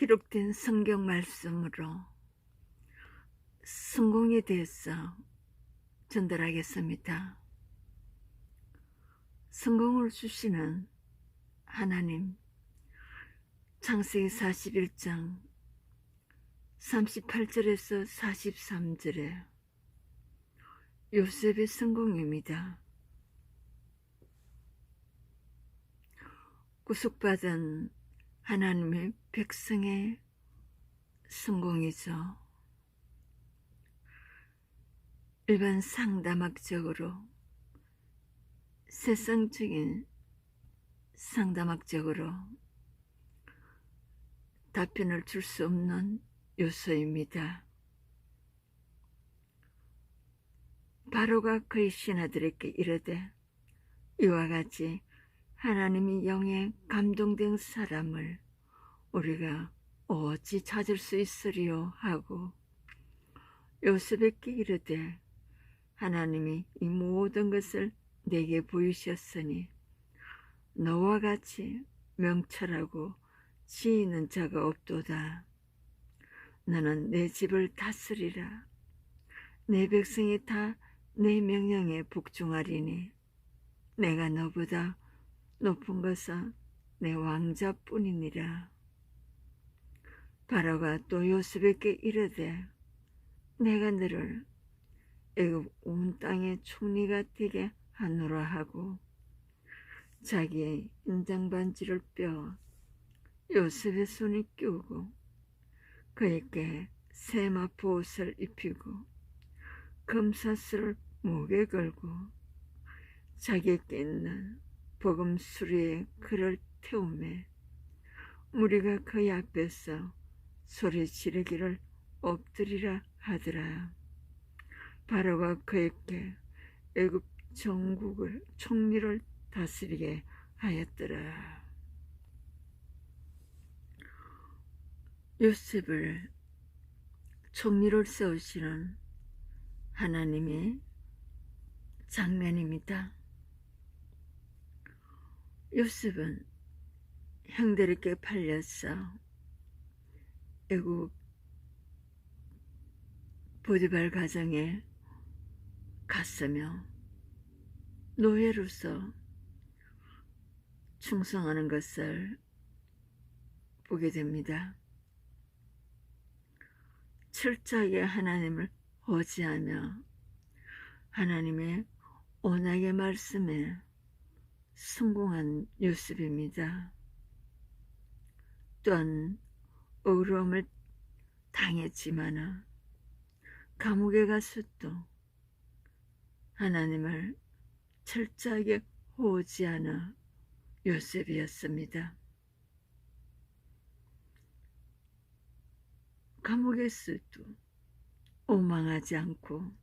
기록된 성경 말씀으로 성공에 대해서 전달하겠습니다. 성공을 주시는 하나님 창세기 41장 38절에서 43절에 요셉의 성공입니다. 구속받은 하나님의 백성의 성공이죠. 일반 상담학적으로 세상적인 상담학적으로 답변을 줄 수 없는 요소입니다. 바로가 그의 신하들에게 이르되 이와 같이 하나님이 영에 감동된 사람을 우리가 어찌 찾을 수 있으리요 하고 요셉에게 이르되 하나님이 이 모든 것을 내게 보이셨으니 너와 같이 명철하고 지혜 있는 자가 없도다. 너는 내 집을 다스리라. 내 백성이 다 내 명령에 복종하리니 내가 너보다 높은 것은 내 왕자뿐이니라. 바로가 또 요셉에게 이르되 내가 너를 애굽 온 땅의 총리가 되게 하노라 하고 자기의 인장 반지를 빼어 요셉의 손에 끼우고 그에게 세마포 옷을 입히고 금사슬을 목에 걸고 자기에게 있는 복음 수리에 그를 태우매 무리가 그의 앞에서 소리 지르기를 엎드리라 하더라. 바로가 그에게 애굽 전국을 총리를 다스리게 하였더라. 요셉을 총리를 세우시는 하나님의 장면입니다. 요셉은 형들에게 팔려서 애굽 보디발 가정에 갔으며 노예로서 충성하는 것을 보게 됩니다. 철저하게 하나님을 어지하며 하나님의 언약의 말씀에 성공한 요셉입니다. 또한 어려움을 당했지만 감옥에 갔어도 하나님을 철저하게 호지하는 요셉이었습니다. 감옥에서도 오망하지 않고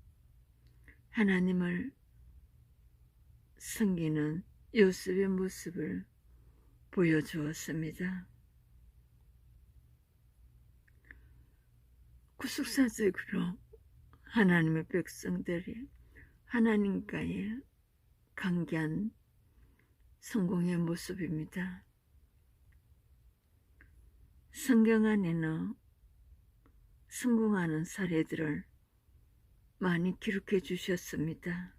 하나님을 섬기는 요셉의 모습을 보여주었습니다. 구속사적으로 하나님의 백성들이 하나님과의 강기한 성공의 모습입니다. 성경 안에는 성공하는 사례들을 많이 기록해 주셨습니다.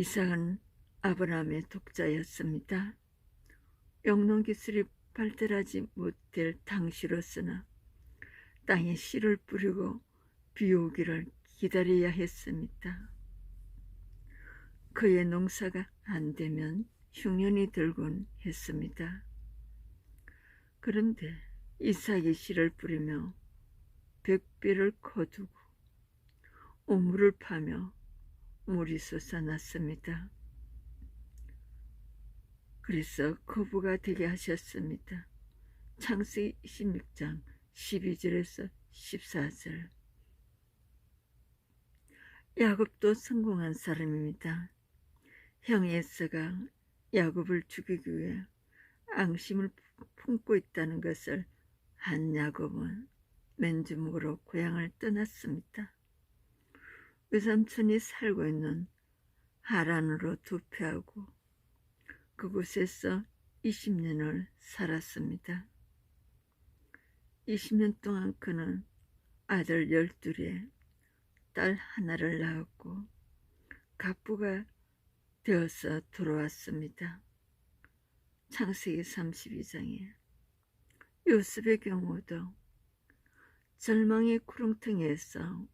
이삭은 아브라함의 독자였습니다. 영농 기술이 발달하지 못될 당시로서는 땅에 씨를 뿌리고 비 오기를 기다려야 했습니다. 그의 농사가 안 되면 흉년이 들곤 했습니다. 그런데 이삭이 씨를 뿌리며 백비를 거두고 우물을 파며 물이 솟아났습니다. 그래서 거부가 되게 하셨습니다. 창세기 26장 12절에서 14절 야곱도 성공한 사람입니다. 형 에서가 야곱을 죽이기 위해 앙심을 품고 있다는 것을 한 야곱은 맨주먹으로 고향을 떠났습니다. 외삼촌이 살고 있는 하란으로 도피하고 그곳에서 20년을 살았습니다. 20년 동안 그는 아들 12에 딸 하나를 낳았고 갑부가 되어서 돌아왔습니다. 창세기 32장에 요셉의 경우도 절망의 구렁텅이에서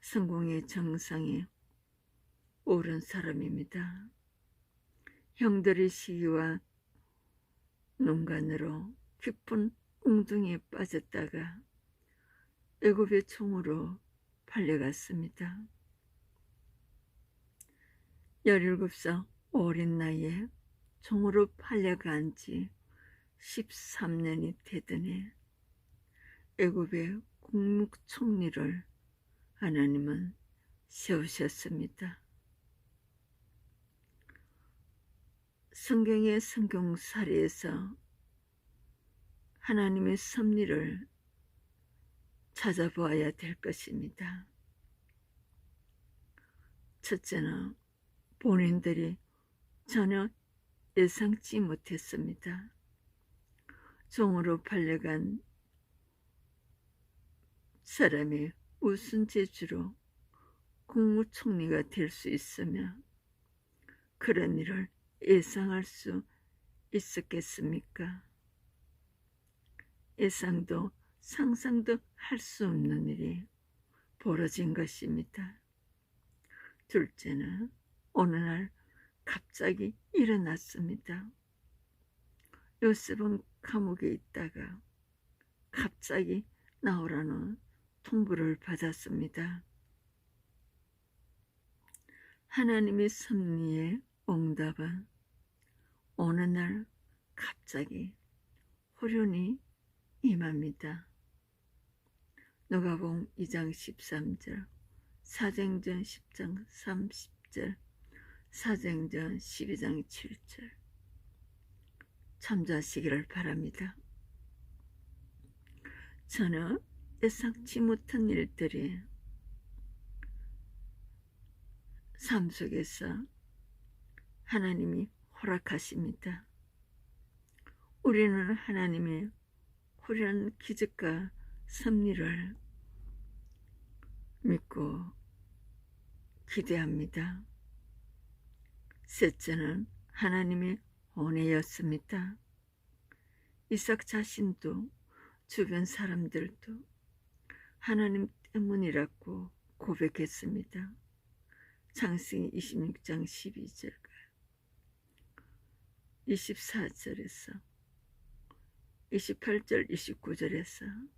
성공의 정상에 오른 사람입니다. 형들의 시기와 농간으로 깊은 웅둥이에 빠졌다가 애굽의 총으로 팔려갔습니다. 17살 어린 나이에 종으로 팔려간 지 13년이 되더니 애굽의 국무총리를 하나님은 세우셨습니다. 성경의 성경사리에서 하나님의 섭리를 찾아보아야 될 것입니다. 첫째는 본인들이 전혀 예상치 못했습니다. 종으로 팔려간 사람이 무슨 재주로 국무총리가 될 수 있으며 그런 일을 예상할 수 있었겠습니까? 예상도 상상도 할 수 없는 일이 벌어진 것입니다. 둘째는 어느 날 갑자기 일어났습니다. 요셉은 감옥에 있다가 갑자기 나오라는 통보를 받았습니다. 하나님의 섭리의 응답은 어느 날 갑자기 호련히 임합니다. 누가복음 2장 13절, 사쟁전 10장 30절, 사쟁전 12장 7절 참조하시기를 바랍니다. 저는 예상치 못한 일들이 삶 속에서 하나님이 허락하십니다. 우리는 하나님의 호련 기적과 섭리를 믿고 기대합니다. 셋째는 하나님의 은혜였습니다. 이삭 자신도 주변 사람들도 하나님 때문이라고 고백했습니다. 창세기 26장 12절과 24절에서 28절 29절에서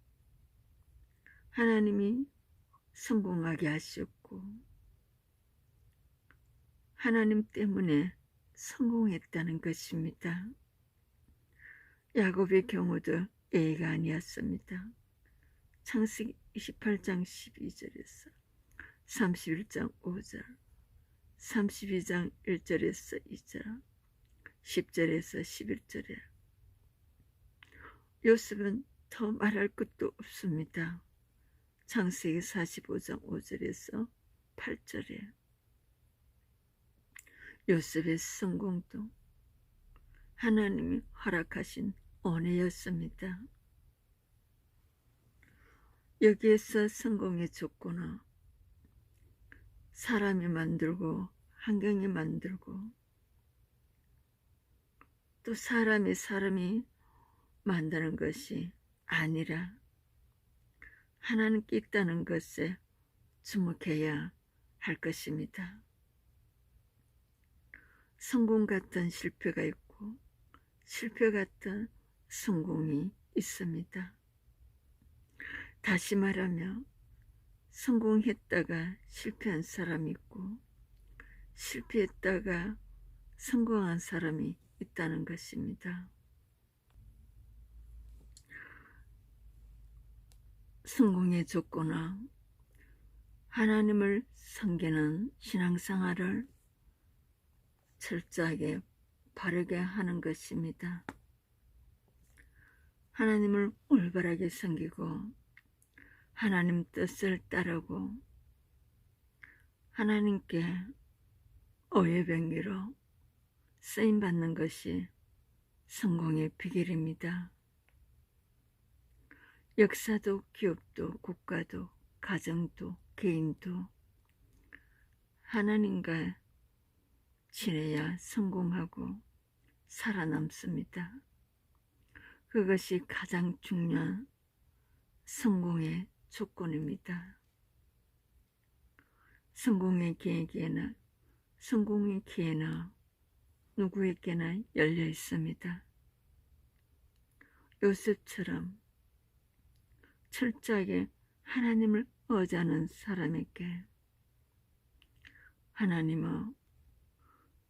하나님이 성공하게 하셨고 하나님 때문에 성공했다는 것입니다. 야곱의 경우도 A가 아니었습니다. 창세기 28장 12절에서 31장 5절 32장 1절에서 2절 10절에서 11절에 요셉은 더 말할 것도 없습니다. 창세기 45장 5절에서 8절에 요셉의 성공도 하나님이 허락하신 은혜였습니다. 여기에서 조건은 사람이 만들고 환경이 만들고 또 사람이 사람이 만드는 것이 아니라 하나님께 있다는 것에 주목해야 할 것입니다. 성공 같은 실패가 있고 실패 같은 성공이 있습니다. 다시 말하면 성공했다가 실패한 사람이 있고 실패했다가 성공한 사람이 있다는 것입니다. 조건은 하나님을 섬기는 신앙생활을 철저하게 바르게 하는 것입니다. 하나님을 올바르게 섬기고 하나님 뜻을 따르고 하나님께 어예병기로 쓰임받는 것이 성공의 비결입니다. 역사도 기업도 국가도 가정도 개인도 하나님과 지내야 성공하고 살아남습니다. 그것이 가장 중요한 성공의 조건입니다. 성공의 계획에는 성공의 기회는 누구에게나 열려 있습니다. 요셉처럼 철저하게 하나님을 의지하는 사람에게 하나님은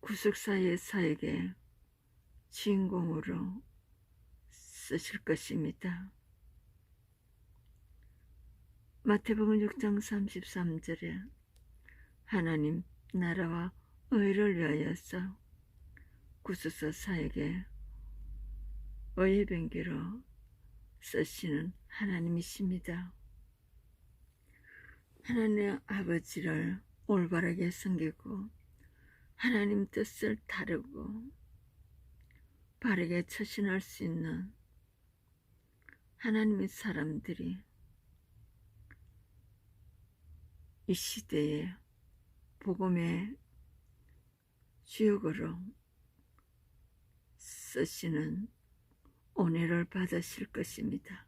구속사의 사에게 주인공으로 쓰실 것입니다. 마태복음 6장 33절에 하나님 나라와 의를 위하여서 구속사 사에게 의의 변기로 쓰시는 하나님이십니다. 하나님의 아버지를 올바르게 섬기고 하나님 뜻을 다루고 바르게 처신할 수 있는 하나님의 사람들이 이 시대에 복음의 주역으로 쓰시는 은혜를 받으실 것입니다.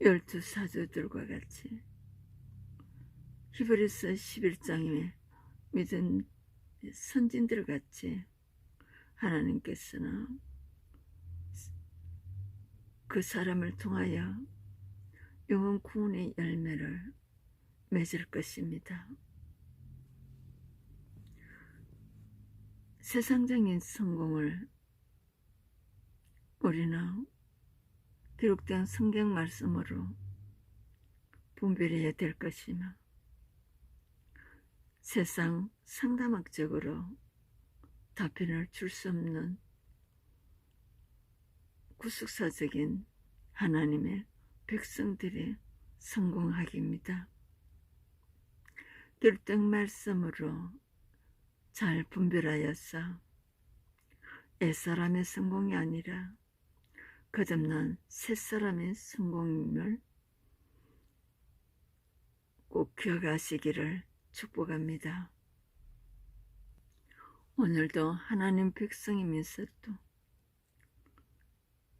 열두 사도들과 같이 히브리서 11장에 믿은 선진들 같이 하나님께서는 그 사람을 통하여 영원 구원의 열매를 맺을 것입니다. 세상적인 성공을 우리는 기록된 성경 말씀으로 분별해야 될 것이며 세상 상담학적으로 답변을 줄 수 없는 구속사적인 하나님의 백성들의 성공하기입니다. 기록된 말씀으로 잘 분별하여서 옛사람의 성공이 아니라 거듭난 새사람의 성공임을 꼭 기억하시기를 축복합니다. 오늘도 하나님 백성이면서도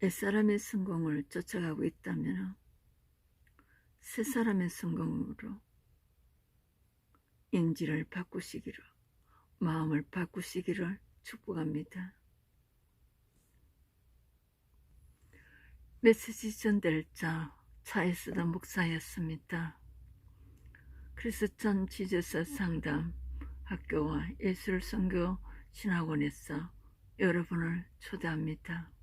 옛사람의 성공을 쫓아가고 있다면 새사람의 성공으로 인지를 바꾸시기를 마음을 바꾸시기를 축복합니다. 메시지 전될 자 차에 쓰던 목사였습니다. 전 지저서 상담 학교와 예술 선교 신학원에서 여러분을 초대합니다.